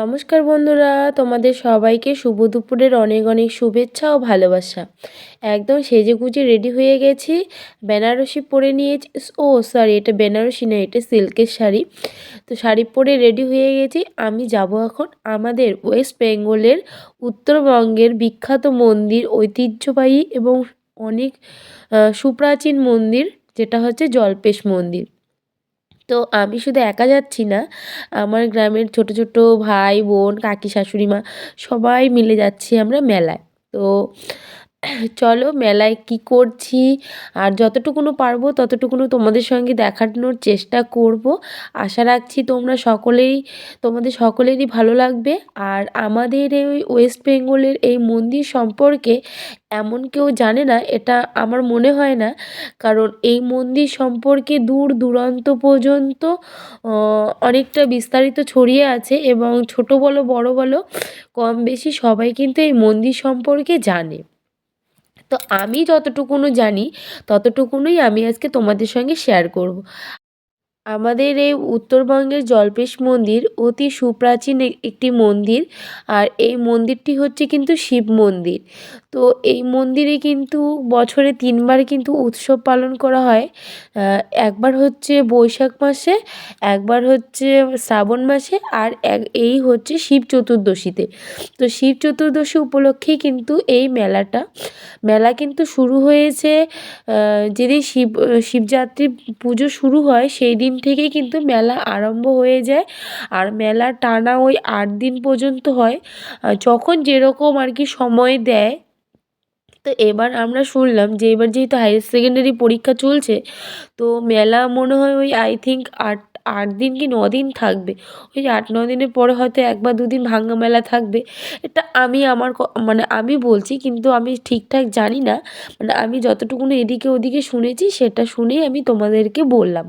নমস্কার বন্ধুরা, তোমাদের সবাইকে শুভ দুপুরের অনেক অনেক শুভেচ্ছা ও ভালোবাসা। একদম সেজে গুজে রেডি হয়ে গেছি। বেনারসি পরে নিয়েছি, ও সরি এটা বেনারসি না, এটা সিল্কের শাড়ি। তো শাড়ি পরে রেডি হয়ে গেছি। আমি যাব এখন আমাদের ওয়েস্ট বেঙ্গলের উত্তরবঙ্গের বিখ্যাত মন্দির, ঐতিহ্যবাহী এবং অনেক সুপ্রাচীন মন্দির, যেটা হচ্ছে জল্পেশ মন্দির। তো আমি শুধু একা যাচ্ছি না, আমার গ্রামের ছোট ছোট ভাই, বোন, কাকি, শাশুড়ি মা সবাই মিলে যাচ্ছি আমরা মেলায়। তো চলো মেলায় কী করছি, আর যতটুকুনো পারব ততটুকুনো তোমাদের সঙ্গে দেখানোর চেষ্টা করব। আশা রাখছি তোমরা সকলেই, তোমাদের সকলেরই ভালো লাগবে। আর আমাদের এই ওয়েস্ট বেঙ্গলের এই মন্দির সম্পর্কে এমন কেউ জানে না, এটা আমার মনে হয় না। কারণ এই মন্দির সম্পর্কে দূর দূরান্ত পর্যন্ত অনেকটা বিস্তারিত ছড়িয়ে আছে এবং ছোট বলো, বড় বলো, কম বেশি সবাই কিন্তু এই মন্দির সম্পর্কে জানে। তো আমি যতটুকুনও জানি ততটুকুনই আমি আজকে তোমাদের সঙ্গে শেয়ার করব। আমাদের এই উত্তরবঙ্গের জল্পেশ মন্দির অতি সুপ্রাচীন একটি মন্দির। আর এই মন্দিরটি হচ্ছে কিন্তু শিব মন্দির। তো এই মন্দিরে কিন্তু বছরে তিনবার কিন্তু উৎসব পালন করা হয়। একবার হচ্ছে বৈশাখ মাসে, একবার হচ্ছে শ্রাবণ মাসে, আর এক এই হচ্ছে শিব চতুর্দশীতে। তো শিব চতুর্দশী উপলক্ষেই কিন্তু এই মেলাটা, মেলা কিন্তু শুরু হয়েছে যেদিন শিব শিবরাত্রি পুজো শুরু হয়, সেই দিন থেকেই কিন্তু মেলা আরম্ভ হয়ে যায়। আর মেলা টানা ওই আট দিন পর্যন্ত হয়। যখন যেরকম আর কি সময় দেয়। তো এবার আমরা শুনলাম যে এবার যেহেতু হায়ার সেকেন্ডারি পরীক্ষা চলছে, তো মেলা মনে হয় ওই আই থিঙ্ক আট আট দিন কি দিন থাকবে। ওই আট, ন দিনের পরে হয়তো এক বা দুদিন ভাঙ্গা মেলা থাকবে। এটা আমি আমার মানে আমি বলছি কিন্তু আমি ঠিকঠাক জানি না। মানে আমি যতটুকুনি এদিকে ওদিকে শুনেছি সেটা শুনেই আমি তোমাদেরকে বললাম।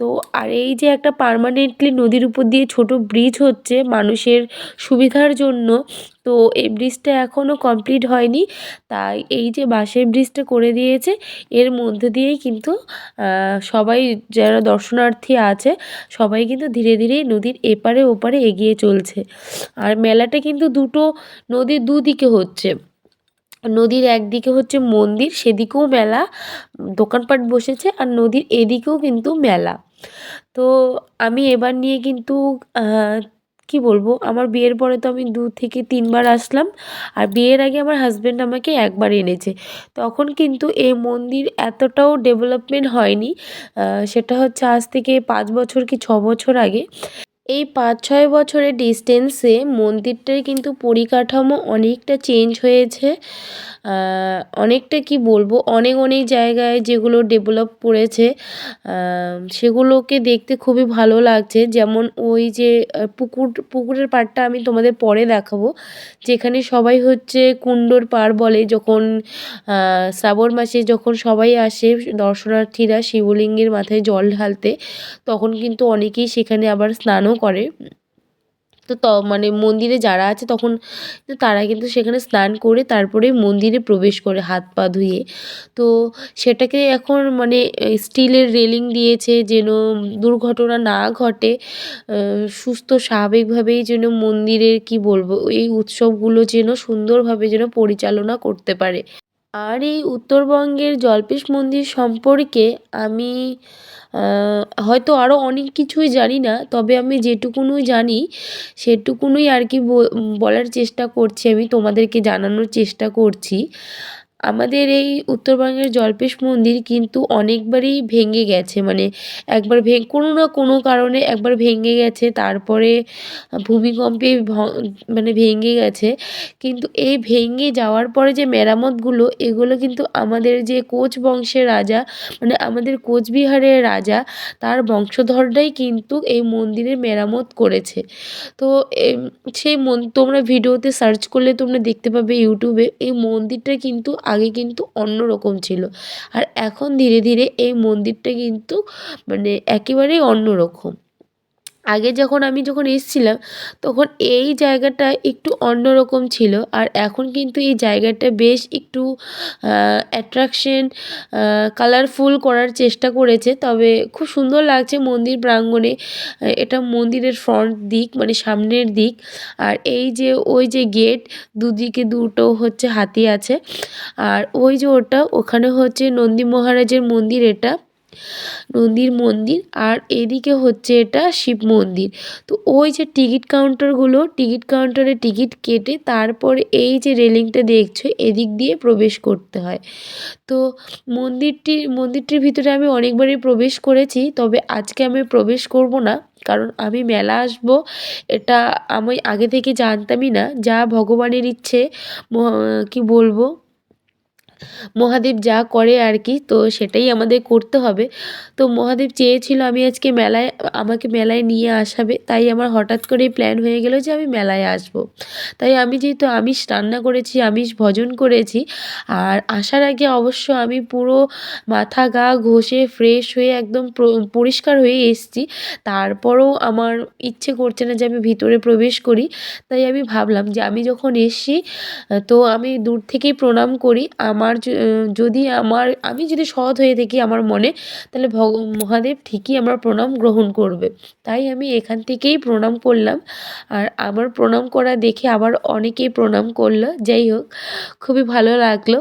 তো আর এই যে একটা পারমানেন্টলি নদীর উপর দিয়ে ছোট ব্রিজ হচ্ছে মানুষের সুবিধার জন্য, তো এই ব্রিজটা এখনও কমপ্লিট হয়নি। তাই এই যে বাঁশের ব্রিজটা করে দিয়েছে, এর মধ্যে দিয়েই কিন্তু সবাই যারা দর্শনার্থী আছে, সবাই কিন্তু ধীরে ধীরে নদীর এপারে ওপারে এগিয়ে চলছে। আর মেলাটা কিন্তু দুটো নদীর দুদিকে হচ্ছে। নদীর একদিকে হচ্ছে মন্দির, সেদিকেও মেলা, দোকানপাট বসেছে, আর নদীর এদিকেও কিন্তু মেলা। তো আমি এবার নিয়ে কিন্তু কি বলব, আমার বিয়ের পরে তো আমি দু থেকে তিনবার আসলাম। আর বিয়ের আগে আমার হাজব্যান্ড আমাকে একবার এনেছে। তখন কিন্তু এই মন্দির এতটাও ডেভেলপমেন্ট হয়নি সেটা হচ্ছে আজ থেকে পাঁচ বছর কি ছ বছর আগে। এই পাঁচ ছয় বছরের ডিস্টেন্সে মন্দিরটার কিন্তু পরিকাঠামো অনেকটা চেঞ্জ হয়েছে। অনেকটা কি বলব, অনেক অনেক জায়গায় যেগুলো ডেভেলপ করেছে সেগুলোকে দেখতে খুবই ভালো লাগছে। যেমন ওই যে পুকুর, পুকুরের পাড়টা আমি তোমাদের পরে দেখাবো। যেখানে সবাই হচ্ছে কুণ্ডর পাড় বলে, যখন শ্রাবণ মাসে যখন সবাই আসে দর্শনার্থীরা শিবলিঙ্গের মাথায় জল ঢালতে, তখন কিন্তু অনেকেই সেখানে আবার স্নানও করে। তো ত মানে মন্দিরে যারা আছে তখন তারা কিন্তু সেখানে স্নান করে তারপরে মন্দিরে প্রবেশ করে হাত পা ধুয়ে। তো সেটাকে এখন মানে স্টিলের রেলিং দিয়েছে যেন দুর্ঘটনা না ঘটে। সুস্থ স্বাভাবিকভাবেই যেন মন্দিরের কি বলব, এই উৎসবগুলো যেন সুন্দরভাবে যেন পরিচালনা করতে পারে। আর এই উত্তরবঙ্গের জল্পেশ মন্দির সম্পর্কে আমি হয়তো আরও অনেক কিছুই জানি না, তবে আমি যেটুকুনুই জানি, সেটুকুনই আর কি বলার চেষ্টা করছি, আমি তোমাদেরকে জানানোর চেষ্টা করছি। আমাদের এই উত্তরবঙ্গের জল্পেশ মন্দির কিন্তু অনেকবারই ভেঙে গেছে। মানে একবার ভে কোনো না কোনো কারণে একবার ভেঙে গেছে, তারপরে ভূমিকম্পে মানে ভেঙে গেছে। কিন্তু এই ভেঙে যাওয়ার পরে যে মেরামতগুলো, এগুলো কিন্তু আমাদের যে কোচ বংশের রাজা মানে আমাদের কোচবিহারের রাজা, তার বংশধররাই কিন্তু এই মন্দিরের মেরামত করেছে। তো সেই মন, তোমরা ভিডিওতে সার্চ করলে তোমরা দেখতে পাবে ইউটিউবে, এই মন্দিরটা কিন্তু আগে কিন্তু অন্য রকম ছিল। আর এখন ধীরে ধীরে এই মন্দিরটা কিন্তু মানে একেবারেই অন্য রকম আগে যখন আমি যখন এসছিলাম, তখন এই জায়গাটা একটু অন্যরকম ছিল। আর এখন কিন্তু এই জায়গাটা বেশ একটু অ্যাট্রাকশন কালারফুল করার চেষ্টা করেছে। তবে খুব সুন্দর লাগছে মন্দির প্রাঙ্গণে। এটা মন্দিরের ফ্রন্ট দিক মানে সামনের দিক। আর এই যে, ওই যে গেট দুদিকে দুটো হচ্ছে হাতি আছে। আর ওই যে ওটা, ওখানে হচ্ছে নন্দী মহারাজের মন্দির এটা। নন্দীর মন্দির আর এদিকে হচ্ছে এটা শিব মন্দির। তো ওই যে টিকিট কাউন্টারগুলো, টিকিট কাউন্টারে টিকিট কেটে তারপরে এই যে রেলিংটা দেখছ, এদিক দিয়ে প্রবেশ করতে হয়। তো মন্দিরটি, মন্দিরটির ভিতরে আমি অনেকবারই প্রবেশ করেছি, তবে আজকে আমি প্রবেশ করব না, কারণ আমি মেলা আসব, এটা আমি আগে থেকে জানতামই না, যা ভগবানের ইচ্ছে কি বলব? মহাদেব যা করে আর কি, তো সেটাই আমাদের করতে হবে। তো মহাদেব চেয়েছিল আমি আজকে মেলায়, আমাকে মেলায় নিয়ে আসাবে, তাই আমার হঠাৎ করেই প্ল্যান হয়ে গেলো যে আমি মেলায় আসব। তাই আমি যেহেতু আমিষ রান্না করেছি, আমিষ ভজন করেছি, আর আসার আগে অবশ্য আমি পুরো মাথা গা ঘষে ফ্রেশ হয়ে একদম পরিষ্কার হয়ে এসছি। তারপরও আমার ইচ্ছে করছে না যে আমি ভিতরে প্রবেশ করি। তাই আমি ভাবলাম যে আমি যখন এসছি, তো আমি দূর থেকেই প্রণাম করি। আমার আমার যদি আমার, আমি যদি সৎ হয়ে থাকি আমার মনে, তাহলে ভগ, মহাদেব ঠিকই আমার প্রণাম গ্রহণ করবে। তাই আমি এখান থেকেই প্রণাম করলাম। আর আমার প্রণাম করা দেখে আবার অনেকেই প্রণাম করল। যাই হোক, খুবই ভালো লাগল।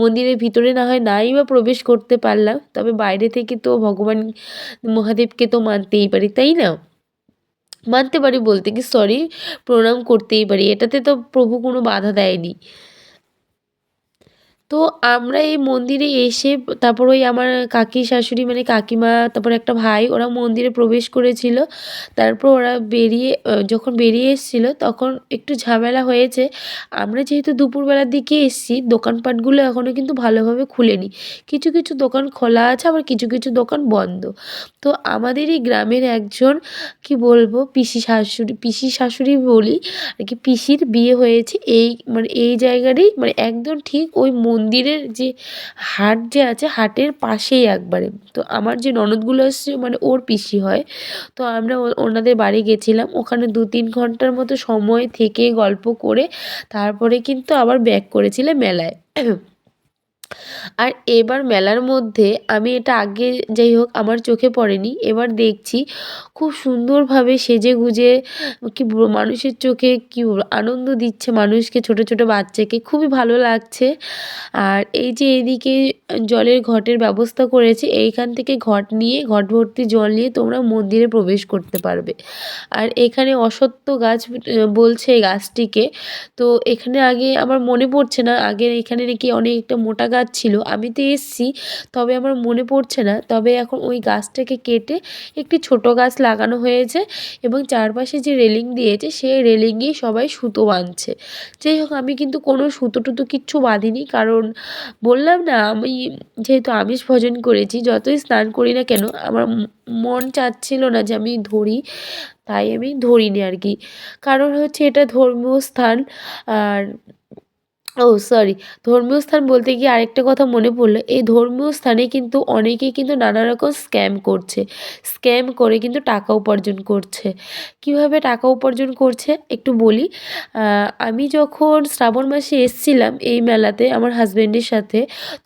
মন্দিরের ভিতরে না হয় নাই বা প্রবেশ করতে পারলাম। তবে বাইরে থেকে তো ভগবান মহাদেবকে তো মানতেই পারি, তাই না? মানতে পারি বলতে কি সরি প্রণাম করতেই পারি। এটাতে তো প্রভু কোনো বাধা দেয়নি। তো আমরা এই মন্দিরে এসে তারপর ওই আমার কাকি শাশুড়ি মানে কাকিমা, তারপর একটা ভাই, ওরা মন্দিরে প্রবেশ করেছিল। তারপর ওরা বেরিয়ে যখন বেরিয়ে এসেছিল, তখন একটু ঝামেলা হয়েছে। আমরা যেহেতু দুপুরবেলার দিকে এসেছি, দোকানপাটগুলো এখনও কিন্তু ভালোভাবে খুলেনি। কিছু কিছু দোকান খোলা আছে, আবার কিছু কিছু দোকান বন্ধ। তো আমাদের এই গ্রামের একজন, কি বলব, পিসি শাশুড়ি পিসি শাশুড়ি বলি, আর কি পিসির বিয়ে হয়েছে। এই মানে এই জায়গারই মানে একদম ঠিক ওই মন্দিরের যে হাট যে আছে, হাটের পাশেই একবারে। তো আমার যে ননদগুলো এসছে মানে ওর পিসি হয়, তো আমরা ওনাদের বাড়ি গেছিলাম। ওখানে দু তিন ঘণ্টার মতো সময় থেকে গল্প করে তারপরে কিন্তু আবার ব্যাক করেছিলাম মেলায়। আর এবার মেলার মধ্যে আমি এটা আগে যাই হোক, আমার চোখে পড়েনি। এবার দেখছি খুব সুন্দরভাবে সেজে গুজে কি মানুষের চোখে কী আনন্দ দিচ্ছে মানুষকে, ছোট ছোট বাচ্চাকে। খুবই ভালো লাগছে। আর এই যে এদিকে জলের ঘটের ব্যবস্থা করেছে, এইখান থেকে ঘট নিয়ে, ঘট ভর্তি জল নিয়ে তোমরা মন্দিরে প্রবেশ করতে পারবে। আর এখানে অসত্য গাছ বলছে গাছটিকে। তো এখানে আগে আমার মনে পড়ছে না, আগে এখানে নাকি অনেকটা মোটা গাছ ছিল আমি তো এসছি, তবে আমার মনে পড়ছে না। তবে এখন ওই গাছটাকে কেটে একটি ছোট গাছ লাগানো হয়েছে এবং চারপাশে যে রেলিং দিয়েছে, সেই রেলিংয়েই সবাই সুতো বাঁধছে। যাই হোক, আমি কিন্তু কোনো সুতো টুতো কিচ্ছু বাঁধিনি, কারণ বললাম না, আমি যেহেতু আমিষ ভোজন করেছি, যতই স্নান করি না কেন, আমার মন চাচ্ছিল না যে আমি ধরি, তাই আমি ধরিনি আর কি। কারণ হচ্ছে এটা ধর্মীয় স্থান, আর ও সরি ধর্মীয় স্থান বলতে গিয়ে আরেকটা কথা মনে পড়ল। এই ধর্মীয় স্থানে কিন্তু অনেকেই কিন্তু নানা রকম স্ক্যাম করছে। স্ক্যাম করে কিন্তু টাকা উপার্জন করছে। কীভাবে টাকা উপার্জন করছে? একটু বলি। আমি যখন শ্রাবণ মাসে এসছিলাম এই মেলাতে আমার হাজব্যান্ডের সাথে,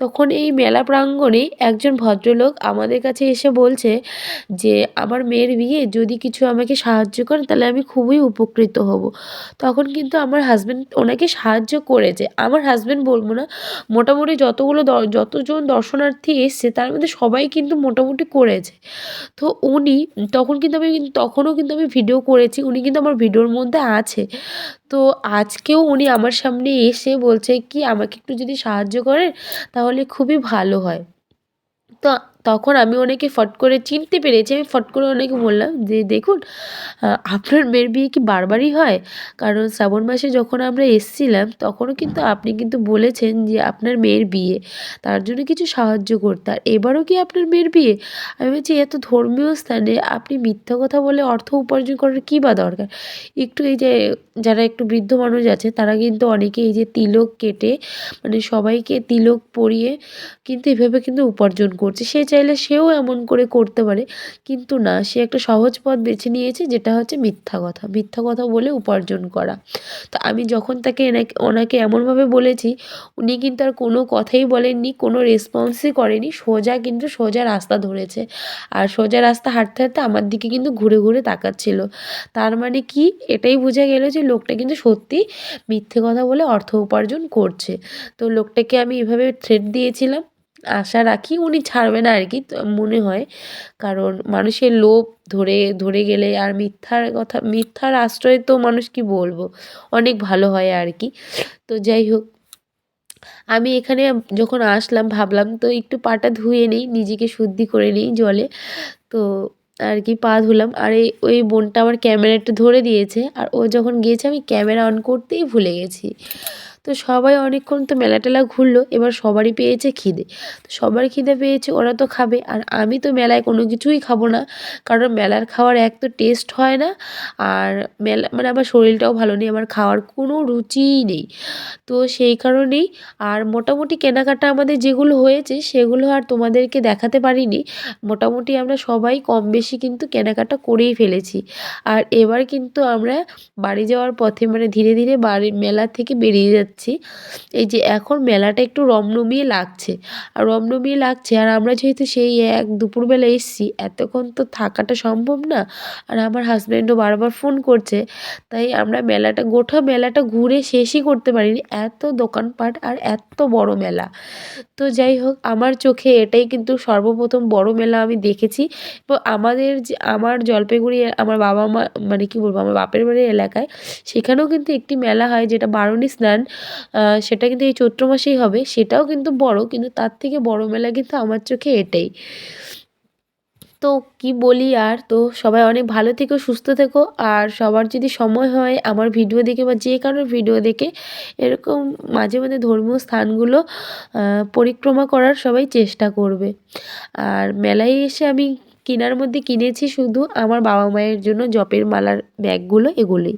তখন এই মেলা প্রাঙ্গণে একজন ভদ্রলোক আমাদের কাছে এসে বলছে যে, আমার মেয়ের বিয়ে, যদি কিছু আমাকে সাহায্য করেন, তাহলে আমি খুবই উপকৃত হব। তখন কিন্তু আমার হাজব্যান্ড ওনাকে সাহায্য করেছে। আমার হাজব্যান্ড বলব না, মোটামুটি যতগুলো যতজন দর্শনার্থী এসছে, তার মধ্যে সবাই কিন্তু মোটামুটি করেছে। তো উনি তখন কিন্তু আমি তখনও কিন্তু আমি ভিডিও করেছি, উনি কিন্তু আমার ভিডিওর মধ্যে আছে। তো আজকেও উনি আমার সামনে এসে বলছে কি, আমাকে একটু যদি সাহায্য করেন, তাহলে খুবই ভালো হয়। তো তখন আমি ওনাকে ফট করে চিনতে পেরেছি, আমি ফট করে ওনাকে বললাম যে, দেখুন আপনার মেয়ের বিয়ে কি বারবারই হয়? কারণ শ্রাবণ মাসে যখন আমরা এসছিলাম, তখনও কিন্তু আপনি কিন্তু বলেছেন যে, আপনার মেয়ের বিয়ে, তার জন্য কিছু সাহায্য করতে। আর এবারও কি আপনার মেয়ের বিয়ে? আমি বলছি এত ধর্মীয় স্থানে আপনি মিথ্যা কথা বলে অর্থ উপার্জন করার কী বা দরকার? একটু এই যে, যারা একটু বৃদ্ধ মানুষ আছে, তারা কিন্তু অনেকে এই যে, তিলক কেটে মানে সবাইকে তিলক পরিয়ে কিন্তু এভাবে কিন্তু উপার্জন করছে। সে চাইলে সেও এমন করে করতে পারে। কিন্তু না, সে একটা সহজ পথ বেছে নিয়েছে যেটা হচ্ছে মিথ্যা কথা। মিথ্যা কথা বলে উপার্জন করা। তো আমি যখন তাকে এনাকে, ওনাকে এমনভাবে বলেছি, উনি কিন্তু আর কোনো কথাই বলেননি, কোনো রেসপন্সই করেনি। সোজা কিন্তু সোজা রাস্তা ধরেছে। আর সোজা রাস্তা হাঁটতে হাঁটতে আমার দিকে কিন্তু ঘুরে ঘুরে তাকাচ্ছিল। তার মানে কি? এটাই বোঝা গেল যে লোকটা কিন্তু সত্যি মিথ্যে কথা বলে অর্থ উপার্জন করছে। তো লোকটাকে আমি এভাবে থ্রেট দিয়েছিলাম। আশা রাখি উনি ছাড়বে না আর কি মনে হয়। কারণ মানুষের লোভ ধরে ধরে গেলে আর মিথ্যার কথা, মিথ্যার আশ্রয়ে তো মানুষ কি বলব? অনেক ভালো হয় আর কি তো যাই হোক, আমি এখানে যখন আসলাম ভাবলাম তো একটু পাটা ধুয়ে নিই, নিজেকে শুদ্ধি করে নিই জলে। তো আর কি পা ধুলাম, আর এই, ওই বোনটা আমার ক্যামেরাটা ধরে দিয়েছে, আর ও যখন গিয়েছে আমি ক্যামেরা অন করতেই ভুলে গেছি। তো সবাই অনেকক্ষণ তো মেলা টেলা ঘুরলো, এবার সবারই পেয়েছে খিদে। তো সবার খিদে পেয়েছে, ওরা তো খাবে, আর আমি তো মেলায় কোনো কিছুই খাব না, কারণ মেলার খাওয়ার এক তো টেস্ট হয় না, আর মেলা মানে আমার শরীরটাও ভালো নেই, আমার খাওয়ার কোনো রুচিই নেই। তো সেই কারণেই, আর মোটামুটি কেনাকাটা আমাদের যেগুলো হয়েছে, সেগুলো আর তোমাদেরকে দেখাতে পারিনি, মোটামুটি আমরা সবাই কম বেশি কিন্তু কেনাকাটা করেই ফেলেছি। আর এবার কিন্তু আমরা বাড়ি যাওয়ার পথে মানে ধীরে ধীরে বাড়ি, মেলা থেকে বেরিয়ে যাচ্ছি। এই যে এখন মেলাটা একটু রমরমিয়ে লাগছে। আর রমরমিয়ে লাগছে, আর আমরা যেহেতু সেই এক দুপুরবেলা এসেছি, এতক্ষণ তো থাকাটা সম্ভব না। আর আমার হাজব্যান্ডও বারবার ফোন করছে, তাই আমরা মেলাটা, গোটা মেলাটা ঘুরে শেষই করতে পারিনি। এত দোকানপাট আর এত বড় মেলা। তো যাই হোক, আমার চোখে এটাই কিন্তু সর্বপ্রথম বড় মেলা আমি দেখেছি। তো আমাদের যে, আমার জলপাইগুড়ি, আমার বাবা মা মানে কী বলব, আমার বাপের বাড়ির এলাকায়, সেখানেও কিন্তু একটি মেলা হয়, যেটা বারুণী স্নান। সেটা কিন্তু এই চৈত্র মাসেই হবে, সেটাও কিন্তু বড়, কিন্তু তার থেকে বড় মেলা কিন্তু আমার চোখে এটাই। তো কি বলি আর, তো সবাই অনেক ভালো থেকো, সুস্থ থেকো, আর সবার যদি সময় হয় আমার ভিডিও দেখে বা যে কারোর ভিডিও দেখে, এরকম মাঝে মাঝে ধর্মীয় স্থানগুলো পরিক্রমা করার সবাই চেষ্টা করবে। আর মেলায় এসে আমি কেনার মধ্যে কিনেছি শুধু আমার বাবা মায়ের জন্য জপের মালার ব্যাগগুলো, এগুলোই।